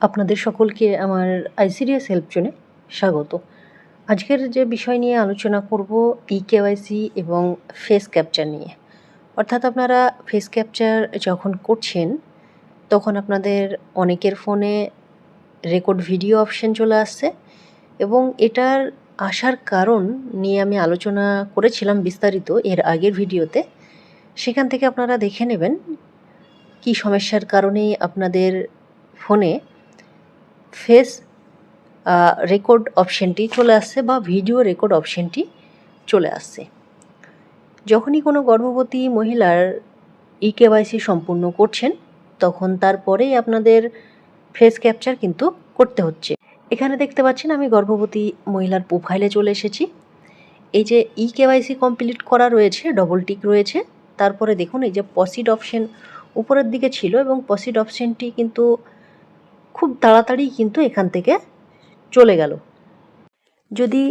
আপনাদের সকলকে আমার আইসিডিএস হেল্প জোনে স্বাগত। আজকের যে বিষয় নিয়ে আলোচনা করব ই কেওয়াইসি এবং ফেস ক্যাপচার নিয়ে। অর্থাৎ আপনারা ফেস ক্যাপচার যখন করছেন, তখন আপনাদের অনেকের ফোনে রেকর্ড ভিডিও অপশন চলে আসছে এবং এটার আসার কারণ নিয়ে আমি আলোচনা করেছিলাম বিস্তারিত এর আগের ভিডিওতে। সেখান থেকে আপনারা দেখে নেবেন কী সমস্যার কারণে আপনাদের ফোনে ফেস রেকর্ড অপশনটি চলে আসছে বা ভিডিও রেকর্ড অপশনটি চলে আসছে। যখনই কোনো গর্ভবতী মহিলার ই কেওয়াইসি সম্পূর্ণ করছেন, তখন তারপরেই আপনাদের ফেস ক্যাপচার কিন্তু করতে হচ্ছে। এখানে দেখতে পাচ্ছেন আমি গর্ভবতী মহিলার প্রোফাইলে চলে এসেছি। এই যে ই কেওয়াইসি কমপ্লিট করা রয়েছে ডবল টিক রয়েছে, তারপরে দেখুন এই যে পসিড অপশন উপরের দিকে ছিল এবং পসিড অপশনটি কিন্তু তাড়াতাড়ি কিন্তু এখান থেকে চলে গেল। যদি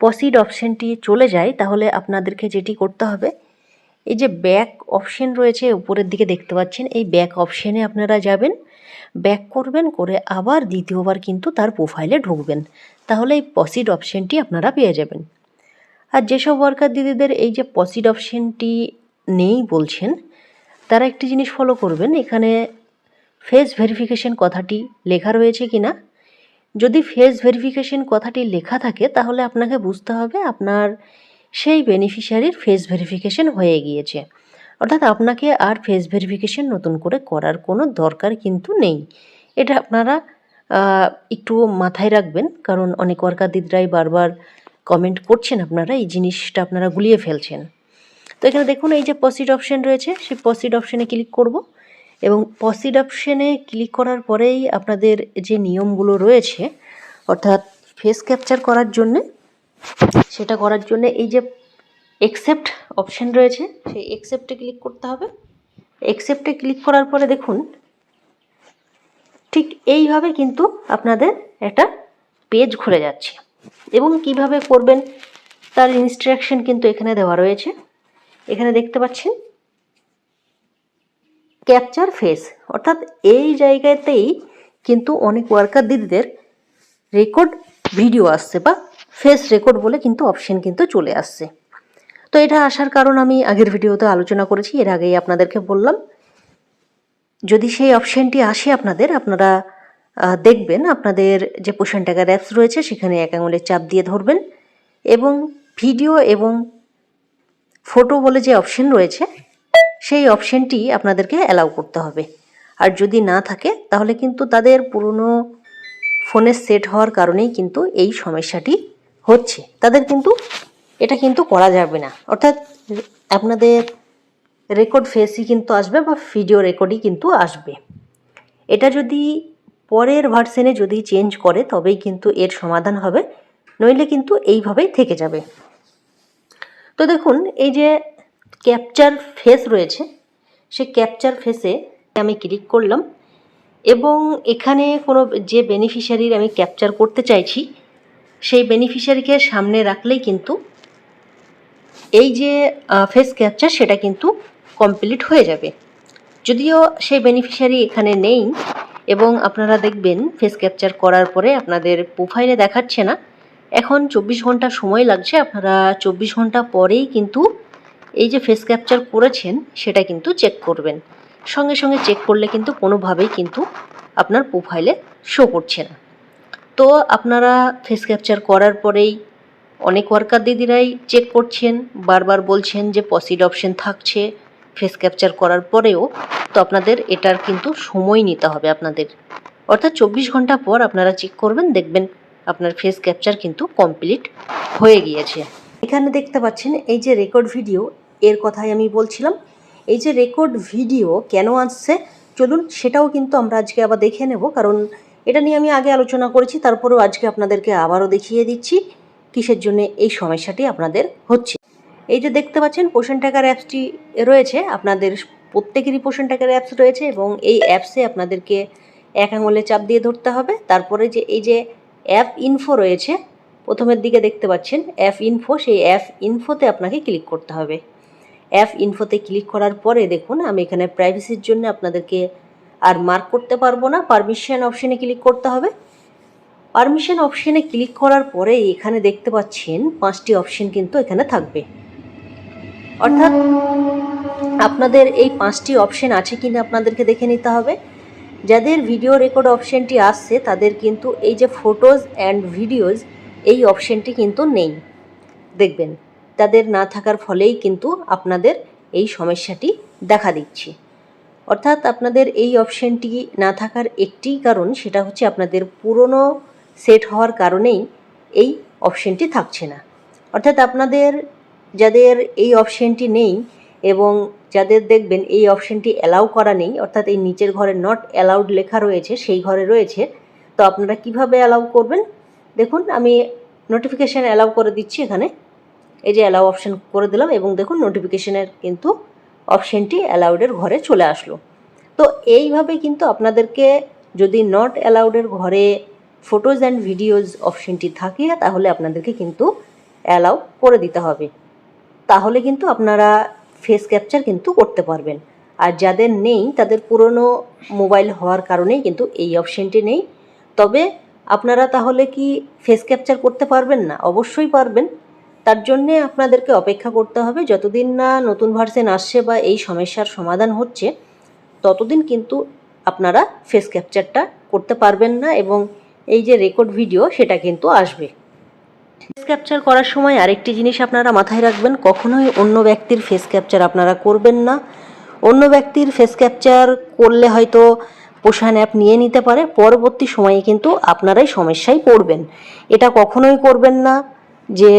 পসিড অপশানটি চলে যায়, তাহলে আপনাদেরকে যেটি করতে হবে, এই যে ব্যাক অপশন রয়েছে, উপরের দিকে দেখতে পাচ্ছেন, এই ব্যাক অপশানে আপনারা যাবেন ব্যাক করবেন, করে আবার দ্বিতীয়বার কিন্তু তার প্রোফাইলে ঢুকবেন। তাহলে এই পসিড অপশনটি আপনারা পেয়ে যাবেন। আর যেসব ওয়ার্কার দিদিদের এই যে পসিড অপশনটি নেই বলছেন, তারা একটি জিনিস ফলো করবেন, এখানে ফেস ভেরিফিকেশন কথাটি লেখা রয়েছে কি না যদি ফেস ভেরিফিকেশন কথাটি লেখা থাকে, তাহলে আপনাকে বুঝতে হবে আপনার সেই বেনিফিশিয়ারির ফেস ভেরিফিকেশন হয়ে গিয়েছে। অর্থাৎ আপনাকে আর ফেস ভেরিফিকেশন নতুন করে করার কোনো দরকার কিন্তু নেই। এটা আপনারা একটু মাথায় রাখবেন, কারণ অনেক ওয়ার্কারদিদরাই বারবার কমেন্ট করছেন আপনারা, এই জিনিসটা আপনারা গুলিয়ে ফেলছেন। তো এখানে দেখুন, এই যে পসিড অপশন রয়েছে, সেই পসিড অপশনে ক্লিক করব। এবং পসিড অপশানে ক্লিক করার পরেই আপনাদের যে নিয়মগুলো রয়েছে, অর্থাৎ ফেস ক্যাপচার করার জন্যে, সেটা করার জন্যে এই যে একসেপ্ট অপশান রয়েছে, সেই একসেপ্টে ক্লিক করতে হবে। একসেপ্টে ক্লিক করার পরে দেখুন, ঠিক এইভাবে কিন্তু আপনাদের একটা পেজ খুলে যাচ্ছে। এবং কীভাবে করবেন, তার ইনস্ট্রাকশন কিন্তু এখানে দেওয়া রয়েছে। এখানে দেখতে পাচ্ছেন ক্যাপচার ফেস অর্থাৎ এই জায়গাতেই কিন্তু অনেক ওয়ার্কার দিদিদের রেকর্ড ভিডিও আসছে বা ফেস রেকর্ড বলে কিন্তু অপশন কিন্তু চলে আসছে। তো এটা আসার কারণ আমি আগের ভিডিওতে আলোচনা করেছি, এর আগেই আপনাদেরকে বললাম। যদি সেই অপশনটি আসে আপনাদের, আপনারা দেখবেন আপনাদের যে পোষণ টাকার অ্যাপস রয়েছে, সেখানে এক আঙুলের চাপ দিয়ে ধরবেন এবং ভিডিও এবং ফটো বলে যে অপশন রয়েছে সেই অপশনটি আপনাদেরকে অ্যালাউ করতে হবে। আর যদি না থাকে, তাহলে কিন্তু তাদের পুরনো ফোনে সেট হওয়ার কারণেই কিন্তু এই সমস্যাটি হচ্ছে। তাদের কিন্তু এটা কিন্তু করা যাবে না। অর্থাৎ আপনাদের রেকর্ড ফেসই কিন্তু আসবে বা ভিডিও রেকর্ডই কিন্তু আসবে। এটা যদি পরের ভার্সেনে যদি চেঞ্জ করে, তবেই কিন্তু এর সমাধান হবে। নইলে কিন্তু এইভাবেই থেকে যাবে। তো দেখুন, এই যে ক্যাপচার ফেস রয়েছে। সে ক্যাপচার ফেসে আমি ক্লিক করলাম এবং এখানে কোনো যে বেনিফিশিয়ারির আমি ক্যাপচার করতে চাইছি, সেই বেনিফিশিয়ারিকে সামনে রাখলেই কিন্তু এই যে ফেস ক্যাপচার সেটা কিন্তু কমপ্লিট হয়ে যাবে। যদিও সেই বেনিফিশিয়ারি এখানে নেই এবং আপনারা দেখবেন ফেস ক্যাপচার করার পরে আপনাদের প্রোফাইলে দেখাচ্ছে না। এখন চব্বিশ ঘণ্টা সময় লাগছে, আপনারা চব্বিশ ঘণ্টা পরেই কিন্তু এই যে ফেস ক্যাপচার করেছেন, সেটা কিন্তু চেক করবেন। সঙ্গে সঙ্গে চেক করলে কিন্তু কোনোভাবেই কিন্তু আপনার প্রোফাইলে শো করছে না। তো আপনারা ফেস ক্যাপচার করার পরেই অনেক ওয়ার্কার দিদিরাই চেক করছেন, বারবার বলছেন যে পসিড অপশন থাকছে ফেস ক্যাপচার করার পরেও, তো আপনাদের এটার কিন্তু সময় নিতে হবে আপনাদের। অর্থাৎ চব্বিশ ঘণ্টা পর আপনারা চেক করবেন, দেখবেন আপনার ফেস ক্যাপচার কিন্তু কমপ্লিট হয়ে গিয়েছে। এখানে দেখতে পাচ্ছেন, এই যে রেকর্ড ভিডিও এর কথাই আমি বলছিলাম। এই যে রেকর্ড ভিডিও কেন আসছে, চলুন সেটাও কিন্তু আমরা আজকে আবার দেখে নেব। কারণ এটা নিয়ে আমি আগে আলোচনা করেছি, তারপরেও আজকে আপনাদেরকে আবারও দেখিয়ে দিচ্ছি কিসের জন্য এই সমস্যাটি আপনাদের হচ্ছে। এই যে দেখতে পাচ্ছেন পোষণ টাকার অ্যাপসটি রয়েছে, আপনাদের প্রত্যেকেরই পোষণ টাকার অ্যাপস রয়েছে এবং এই অ্যাপসে আপনাদেরকে এক আঙুলে চাপ দিয়ে ধরতে হবে। তারপরে যে এই যে অ্যাপ ইনফো রয়েছে, প্রথমের দিকে দেখতে পাচ্ছেন অ্যাপ ইনফো সেই অ্যাপ ইনফোতে আপনাকে ক্লিক করতে হবে। অ্যাপ ইনফোতে ক্লিক করার পরে দেখুন, আমি এখানে প্রাইভেসির জন্য আপনাদেরকে আর মার্ক করতে পারব না। পারমিশন অপশানে ক্লিক করতে হবে। পারমিশন অপশানে ক্লিক করার পরে এখানে দেখতে পাচ্ছেন পাঁচটি অপশন কিন্তু এখানে থাকবে। অর্থাৎ আপনাদের এই পাঁচটি অপশন আছে কিনা আপনাদেরকে দেখে নিতে হবে। যাদের ভিডিও রেকর্ড অপশনটি আসছে তাদের কিন্তু এই যে ফটোজ অ্যান্ড ভিডিওজ এই অপশনটি কিন্তু নেই। দেখবেন। তাদের না থাকার ফলেই কিন্তু আপনাদের এই সমস্যাটি দেখা দিচ্ছে। অর্থাৎ আপনাদের এই অপশনটি না থাকার একটি কারণ সেটা হচ্ছে আপনাদের পুরনো সেট হওয়ার কারণেই এই অপশনটি থাকছে না। অর্থাৎ আপনাদের, যাদের এই অপশনটি নেই এবং যাদের দেখবেন এই অপশনটি অ্যালাউ করা নেই, অর্থাৎ এই নিচের ঘরে নট অ্যালাউড লেখা রয়েছে, সেই ঘরে রয়েছে, তো আপনারা কীভাবে অ্যালাউ করবেন? দেখুন, আমি নোটিফিকেশান অ্যালাউ করে দিচ্ছি এখানে। এই যে অ্যালাউ অপশান করে দিলাম এবং দেখুন নোটিফিকেশনের কিন্তু অপশানটি অ্যালাউডের ঘরে চলে আসলো। তো এইভাবে কিন্তু আপনাদেরকে যদি নট অ্যালাউডের ঘরে ফটোজ অ্যান্ড ভিডিওজ অপশনটি থাকে, তাহলে আপনাদেরকে কিন্তু অ্যালাউ করে দিতে হবে। তাহলে কিন্তু আপনারা ফেস ক্যাপচার কিন্তু করতে পারবেন। আর যাদের নেই, তাদের পুরনো মোবাইল হওয়ার কারণেই কিন্তু এই অপশনটি নেই। তবে আপনারা তাহলে কি ফেস ক্যাপচার করতে পারবেন না? অবশ্যই পারবেন। তার জন্যে আপনাদেরকে অপেক্ষা করতে হবে। যতদিন না নতুন ভার্সন আসছে বা এই সমস্যার সমাধান হচ্ছে, ততদিন কিন্তু আপনারা ফেস ক্যাপচারটা করতে পারবেন না এবং এই যে রেকর্ড ভিডিও সেটা কিন্তু আসবে। ফেস ক্যাপচার করার সময় আরেকটি জিনিস আপনারা মাথায় রাখবেন, কখনোই অন্য ব্যক্তির ফেস ক্যাপচার আপনারা করবেন না। অন্য ব্যক্তির ফেস ক্যাপচার করলে হয়তো পোষান অ্যাপ নিয়ে নিতে পারে, পরবর্তী সময়ে কিন্তু আপনারাই সমস্যায় পড়বেন। এটা কখনোই করবেন না যে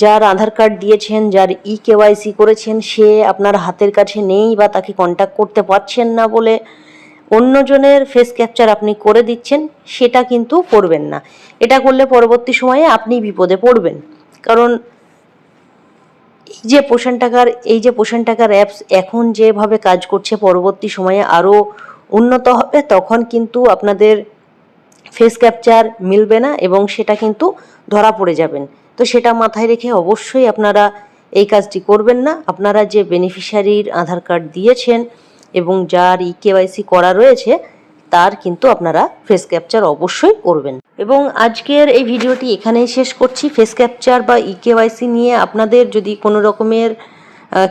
যার আধার কার্ড দিয়েছেন, যার ই কেওয়াইসি করেছেন, সে আপনার হাতের কাছে নেই বা তাকে কন্ট্যাক্ট করতে পারছেন না বলে অন্যজনের ফেস ক্যাপচার আপনি করে দিচ্ছেন, সেটা কিন্তু করবেন না। এটা করলে পরবর্তী সময়ে আপনি বিপদে পড়বেন। কারণ এই যে পোষণ টাকার, এই যে পোষণ টাকার অ্যাপস এখন যেভাবে কাজ করছে, পরবর্তী সময়ে আরও উন্নত হবে, তখন কিন্তু আপনাদের ফেস ক্যাপচার মিলবে না এবং সেটা কিন্তু ধরা পড়ে যাবেন। তো সেটা মাথায় রেখে অবশ্যই আপনারা এই কাজটি করবেন না। আপনারা যে বেনিফিশিয়ারির আধার কার্ড দিয়েছেন এবং যার ই কেওয়াইসি করা রয়েছে, তার কিন্তু আপনারা ফেস ক্যাপচার অবশ্যই করবেন। এবং আজকের এই ভিডিওটি এখানেই শেষ করছি। ফেস ক্যাপচার বা ই কেওয়াইসি নিয়ে আপনাদের যদি কোনো রকমের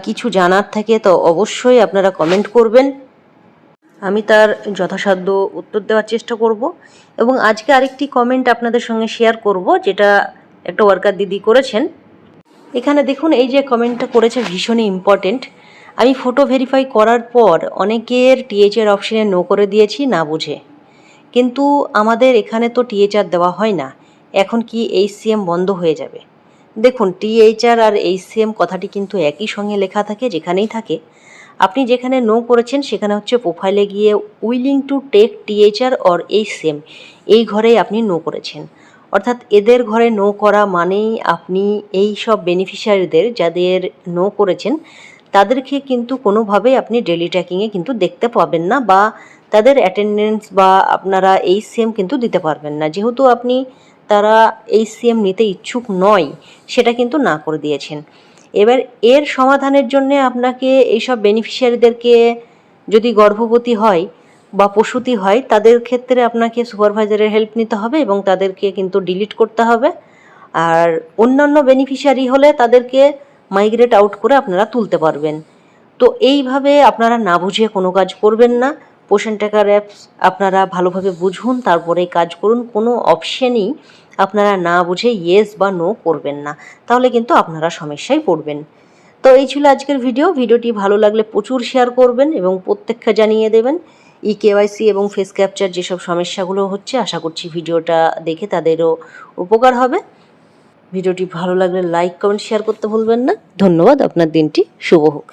কিছু জানার থাকে, তো অবশ্যই আপনারা কমেন্ট করবেন। আমি তার যথাসাধ্য উত্তর দেওয়ার চেষ্টা করব। এবং আজকে আরেকটি কমেন্ট আপনাদের সঙ্গে শেয়ার করব, যেটা একটা ওয়ার্কার দিদি করেছেন। এখানে দেখুন, এই যে কমেন্টটা করেছে ভীষণই ইম্পর্টেন্ট আমি ফটো ভেরিফাই করার পর অনেকের টিএচআর অপশনে নো করে দিয়েছি, না বুঝে। কিন্তু আমাদের এখানে তো টিএচআর দেওয়া হয় না। এখন কি এইচসিএম বন্ধ হয়ে যাবে? দেখুন টিএইচআর আর এইচসিএম কথাটি কিন্তু একই সঙ্গে লেখা থাকে, যেখানেই থাকে। আপনি যেখানে নো করেছেন, সেখানে হচ্ছে প্রোফাইলে গিয়ে willing to take THR or HCM এই ঘরেই আপনি নো করেছেন। অর্থাৎ এদের ঘরে নো করা মানেই আপনি এই সব বেনিফিশিয়ারিদের যাদের নো করেছেন, তাদেরকে কিন্তু কোনোভাবেই আপনি ডেলি ট্র্যাকিংয়ে কিন্তু দেখতে পাবেন না বা তাদের অ্যাটেন্ডেন্স বা আপনারা এই সেম কিন্তু দিতে পারবেন না। যেহেতু আপনি তারা এই সিএম নিতে ইচ্ছুক নয়, সেটা কিন্তু না করে দিয়েছেন। এবার এর সমাধানের জন্য আপনাকে এইসব বেনিফিশিয়ারিদেরকে যদি গর্ভবতী হয় বা প্রসূতি হয়, তাদের ক্ষেত্রে আপনাকে সুপারভাইজারের হেল্প নিতে হবে এবং তাদেরকে কিন্তু ডিলিট করতে হবে। আর অন্যান্য বেনিফিশিয়ারি হলে তাদেরকে মাইগ্রেট আউট করে আপনারা তুলতে পারবেন। তো এইভাবে আপনারা না বুঝে কোনো কাজ করবেন না। পোষণ টাকার অ্যাপস আপনারা ভালোভাবে বুঝুন, তারপরে কাজ করুন। কোনো অপশানই আপনারা না বুঝে ইয়েস বা নো করবেন না। তাহলে কিন্তু আপনারা সমস্যায় পড়বেন। তো এই ছিল আজকের ভিডিও ভিডিওটি ভালো লাগলে প্রচুর শেয়ার করবেন এবং প্রত্যেককে জানিয়ে দেবেন। ই কেওয়াইসি এবং ফেস ক্যাপচার যেসব সমস্যাগুলো হচ্ছে, আশা করছি ভিডিওটা দেখে তাদেরও উপকার হবে। ভিডিওটি ভালো লাগলে লাইক কমেন্ট শেয়ার করতে ভুলবেন না। ধন্যবাদ, আপনার দিনটি শুভ হোক।